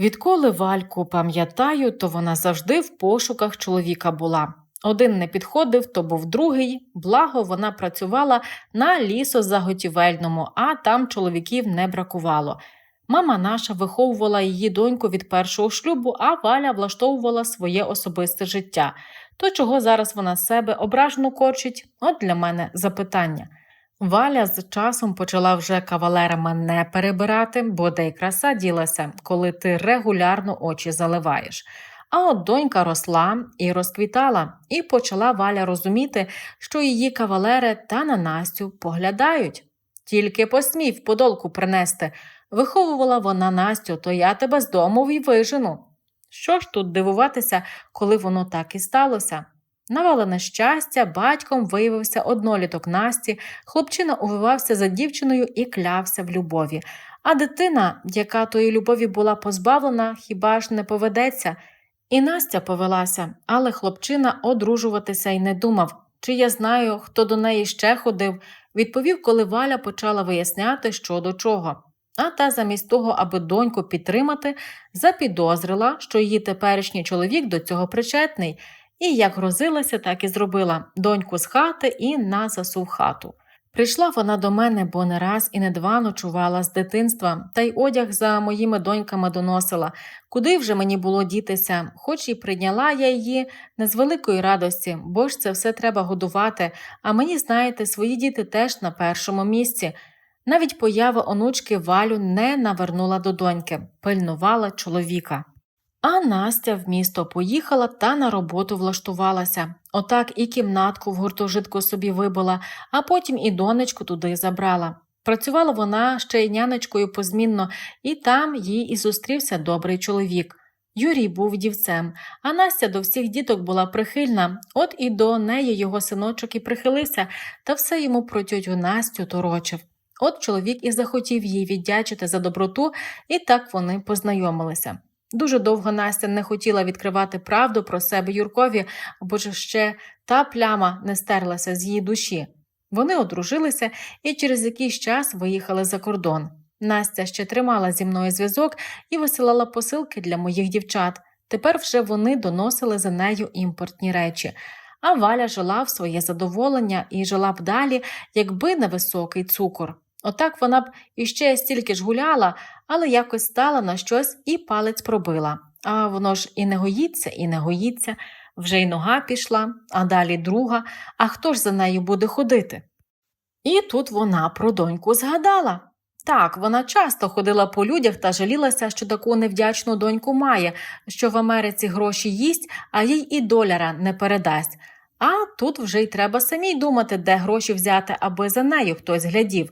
Відколи Вальку пам'ятаю, то вона завжди в пошуках чоловіка була. Один не підходив, то був другий, благо вона працювала на лісозаготівельному, а там чоловіків не бракувало. Мама наша виховувала її доньку від першого шлюбу, а Валя влаштовувала своє особисте життя. То чого зараз вона себе ображено корчить? От для мене запитання. Валя з часом почала вже кавалерами не перебирати, бо де й краса ділася, коли ти регулярно очі заливаєш. А от донька росла і розквітала, і почала Валя розуміти, що її кавалери та на Настю поглядають. Тільки посмій в подолку принести. Виховувала вона Настю, то я тебе з дому й вижену. Що ж тут дивуватися, коли воно так і сталося? Навалене щастя, батьком виявився одноліток Насті, хлопчина увивався за дівчиною і клявся в любові. А дитина, яка тої любові була позбавлена, хіба ж не поведеться? І Настя повелася, але хлопчина одружуватися й не думав. Чи я знаю, хто до неї ще ходив, відповів, коли Валя почала виясняти, що до чого. А та замість того, аби доньку підтримати, запідозрила, що її теперішній чоловік до цього причетний, і як грозилася, так і зробила доньку з хати і на засув хату. Прийшла вона до мене, бо не раз і не два ночувала з дитинства, та й одяг за моїми доньками доносила, куди вже мені було дітися, хоч і прийняла я її не з великої радості, бо ж це все треба годувати. А мені, знаєте, свої діти теж на першому місці. Навіть поява онучки Валю не навернула до доньки, пильнувала чоловіка. А Настя в місто поїхала та на роботу влаштувалася. Отак і кімнатку в гуртожитку собі вибила, а потім і донечку туди забрала. Працювала вона ще й нянечкою позмінно, і там їй і зустрівся добрий чоловік. Юрій був дівцем, а Настя до всіх діток була прихильна, от і до неї його синочок і прихилився, та все йому про тьотю Настю торочив. От чоловік і захотів їй віддячити за доброту, і так вони познайомилися. Дуже довго Настя не хотіла відкривати правду про себе Юркові, бо ж ще та пляма не стерлася з її душі. Вони одружилися і через якийсь час виїхали за кордон. Настя ще тримала зі мною зв'язок і висилала посилки для моїх дівчат. Тепер вже вони доносили за нею імпортні речі. А Валя жила в своє задоволення і жила б далі, якби не високий цукор. Отак вона б іще стільки ж гуляла, але якось стала на щось і палець пробила. А воно ж і не гоїться, і не гоїться, вже й нога пішла, а далі друга, а хто ж за нею буде ходити? І тут вона про доньку згадала. Так, вона часто ходила по людях та жалілася, що таку невдячну доньку має, що в Америці гроші їсть, а їй і доляра не передасть. А тут вже й треба самій думати, де гроші взяти, аби за нею хтось глядів.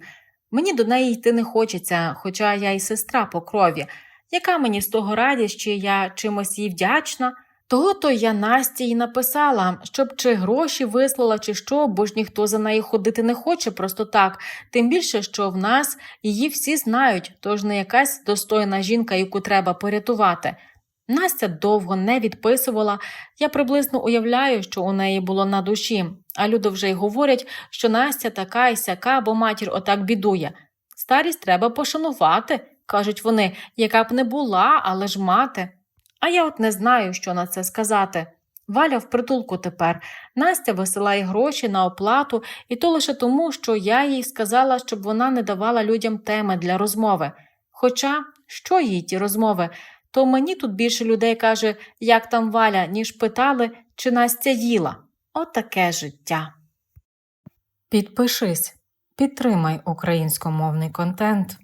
Мені до неї йти не хочеться, хоча я й сестра по крові. Яка мені з того радість, чи я чимось їй вдячна? Того то я Насті й написала, щоб чи гроші вислала, чи що, бо ж ніхто за нею ходити не хоче просто так, тим більше, що в нас її всі знають, тож не якась достойна жінка, яку треба порятувати. Настя довго не відписувала, я приблизно уявляю, що у неї було на душі, а люди вже й говорять, що Настя така і сяка, бо матір отак бідує. Старість треба пошанувати, кажуть вони, яка б не була, але ж мати. А я от не знаю, що на це сказати. Валя в притулку тепер. Настя висилає гроші на оплату, і то лише тому, що я їй сказала, щоб вона не давала людям теми для розмови. Хоча, що їй ті розмови? То мені тут більше людей каже, як там Валя, ніж питали, чи Настя їла. Отаке життя. Підпишись, підтримай українськомовний контент.